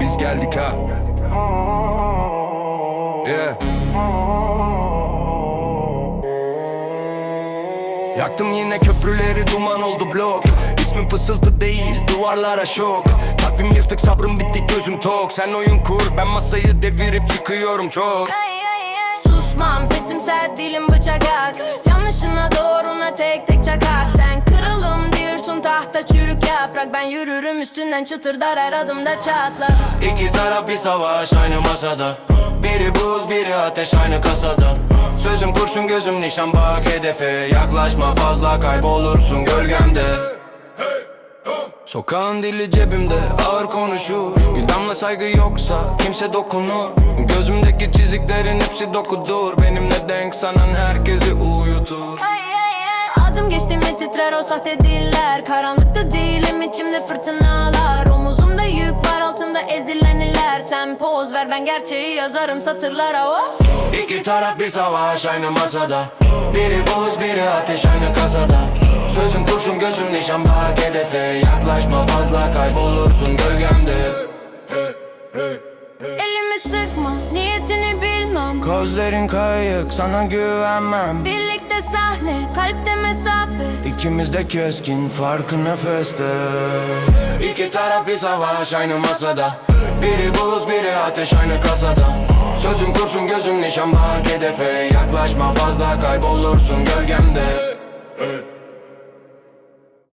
Biz geldik ha. Yeah Yaktım yine köprüleri duman oldu blok İsmim fısıltı değil duvarlara şok. Takvim yırtık sabrım bitti gözüm tok. Sen oyun kur ben masayı devirip çıkıyorum çok. Susmam sesim sert dilim bıçak ak. Yanlışına doğruna tek tek çakak. Sen kırılım diyorsun tahta çürük yaprak. Ben yürürüm üstünden çıtırdar her adımda çatlar. İki taraf bir savaş aynı masada. Biri buz biri ateş aynı kasada. Sözüm kurşun gözüm nişan bak hedefe. Yaklaşma fazla kaybolursun gölgemde Sokağın dili cebimde ağır konuşur. Damla saygı yoksa kimse dokunur. Gözümdeki çiziklerin hepsi dokudur. Benimle denk sanan herkesi uyutur. Adım geçti mi titrer o sahte diller. Karanlıkta değilim içimde fırtınalar. Omuzumda yük var altında ezileniler Sen poz ver ben gerçeği yazarım satırlara. Oh. İki taraf bir savaş aynı masada. Biri buz biri ateş aynı kasada fazla kaybolursun gölgemde. Elimi sıkma niyetini bilmem. Gözlerin kayık sana güvenmem. Birlikte sahne kalpte mesafe. İkimiz de keskin farkı nefeste. İki taraf bir savaş aynı masada. Biri buz biri ateş aynı kasada. Sözüm kurşun gözüm nişan bak hedefe Yaklaşma. Fazla kaybolursun gölgemde